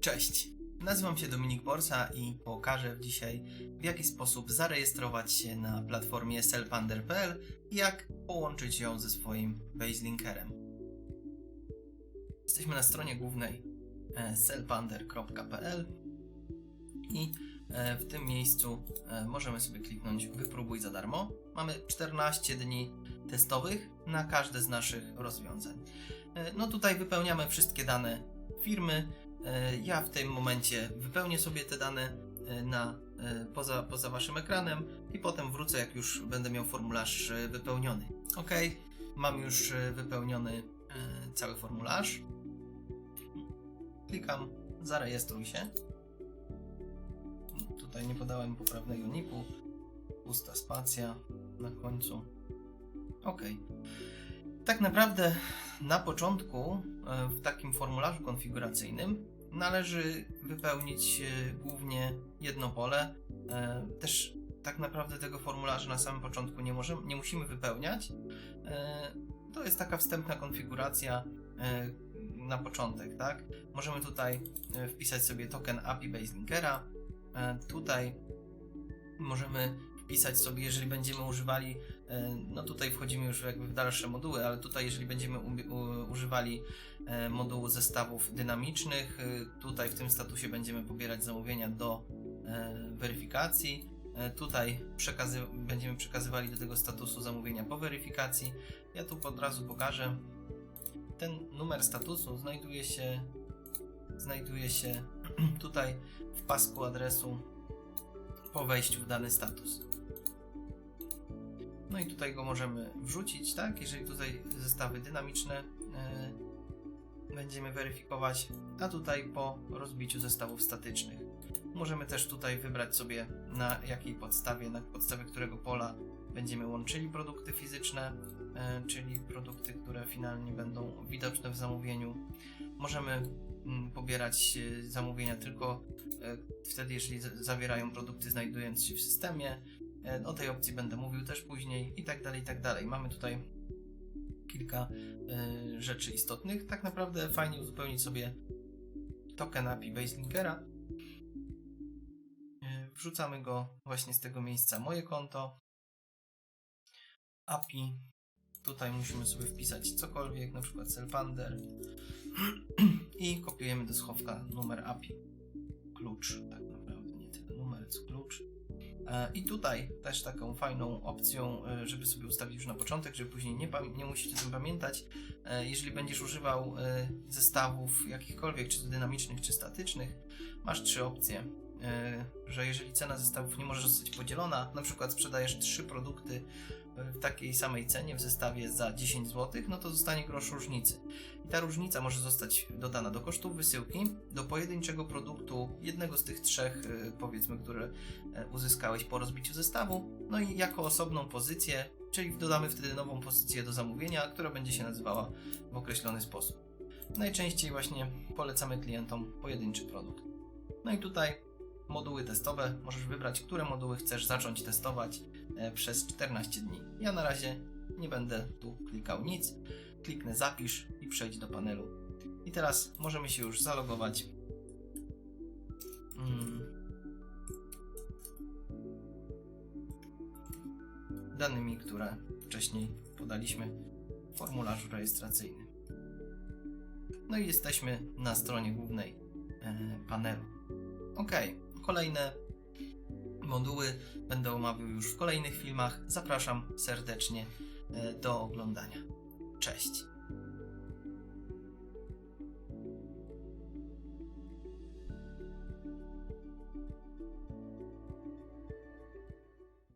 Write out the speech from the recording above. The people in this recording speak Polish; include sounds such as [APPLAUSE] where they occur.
Cześć, nazywam się Dominik Borsa i pokażę dzisiaj w jaki sposób zarejestrować się na platformie sellpander.pl i jak połączyć ją ze swoim baselinkerem. Jesteśmy na stronie głównej e, sellpander.pl i e, w tym miejscu e, możemy sobie kliknąć wypróbuj za darmo. Mamy 14 dni testowych na każde z naszych rozwiązań. No tutaj wypełniamy wszystkie dane firmy, Ja w tym momencie wypełnię sobie te dane e, na, e, poza, poza Waszym ekranem i potem wrócę, jak już będę miał formularz e, wypełniony. Ok, mam już e, wypełniony e, cały formularz. Klikam zarejestruj się. Tutaj nie podałem poprawnego niku. Pusta spacja na końcu. Ok. Tak naprawdę na początku e, w takim formularzu konfiguracyjnym należy wypełnić e, głównie jedno pole. E, Też tak naprawdę tego formularza na samym początku nie, możemy, nie musimy wypełniać. To jest taka wstępna konfiguracja na początek, tak? Możemy tutaj wpisać sobie token API Baselinkera. Tutaj możemy wpisać sobie, jeżeli będziemy używali No tutaj wchodzimy już jakby w dalsze moduły, ale tutaj jeżeli będziemy u, u, używali e, modułu zestawów dynamicznych, e, tutaj w tym statusie będziemy pobierać zamówienia do e, weryfikacji. E, tutaj przekazy, będziemy przekazywali do tego statusu zamówienia po weryfikacji. Ja tu od razu pokażę. Ten numer statusu znajduje się znajduje się [CLEARS THROAT] tutaj w pasku adresu po wejściu w dany status. No i tutaj go możemy wrzucić, tak? Jeżeli tutaj zestawy dynamiczne yy, będziemy weryfikować, a tutaj po rozbiciu zestawów statycznych. Możemy też tutaj wybrać sobie na jakiej podstawie, na podstawie którego pola będziemy łączyli produkty fizyczne, yy, czyli produkty, które finalnie będą widoczne w zamówieniu. Możemy mm, pobierać yy, zamówienia tylko wtedy, jeżeli zawierają produkty znajdujące się w systemie, E, O tej opcji będę mówił też później i tak dalej, i tak dalej. Mamy tutaj kilka e, rzeczy istotnych. Tak naprawdę fajnie uzupełnić sobie token API Baselinkera. E, Wrzucamy go właśnie z tego miejsca moje konto. API. Tutaj musimy sobie wpisać cokolwiek, na przykład Selpander [CLEARS THROAT] i kopiujemy do schowka numer API. Klucz, tak naprawdę nie tyle numer, co klucz. E, I tutaj też taką fajną opcją, e, żeby sobie ustawić już na początek, żeby później nie, nie musieć o tym pamiętać. E, Jeżeli będziesz używał zestawów jakichkolwiek, czy dynamicznych, czy statycznych, masz trzy opcje. Że jeżeli cena zestawów nie może zostać podzielona, na przykład sprzedajesz trzy produkty w takiej samej cenie w zestawie za 10 zł, no to zostanie grosz różnicy. I ta różnica może zostać dodana do kosztów wysyłki, do pojedynczego produktu, jednego z tych trzech, e, powiedzmy, które e, uzyskałeś po rozbiciu zestawu, no i jako osobną pozycję, czyli dodamy wtedy nową pozycję do zamówienia, która będzie się nazywała w określony sposób. Najczęściej właśnie polecamy klientom pojedynczy produkt. No i tutaj moduły testowe, możesz wybrać, które moduły chcesz zacząć testować e, przez 14 dni. Ja na razie nie będę tu klikał nic, kliknę zapisz i przejdź do panelu. I teraz możemy się już zalogować. Mm. danymi, które wcześniej podaliśmy w formularzu rejestracyjnym. No i jesteśmy na stronie głównej e, panelu. Ok, kolejne moduły będę omawiał już w kolejnych filmach. Zapraszam serdecznie e, do oglądania. Cześć!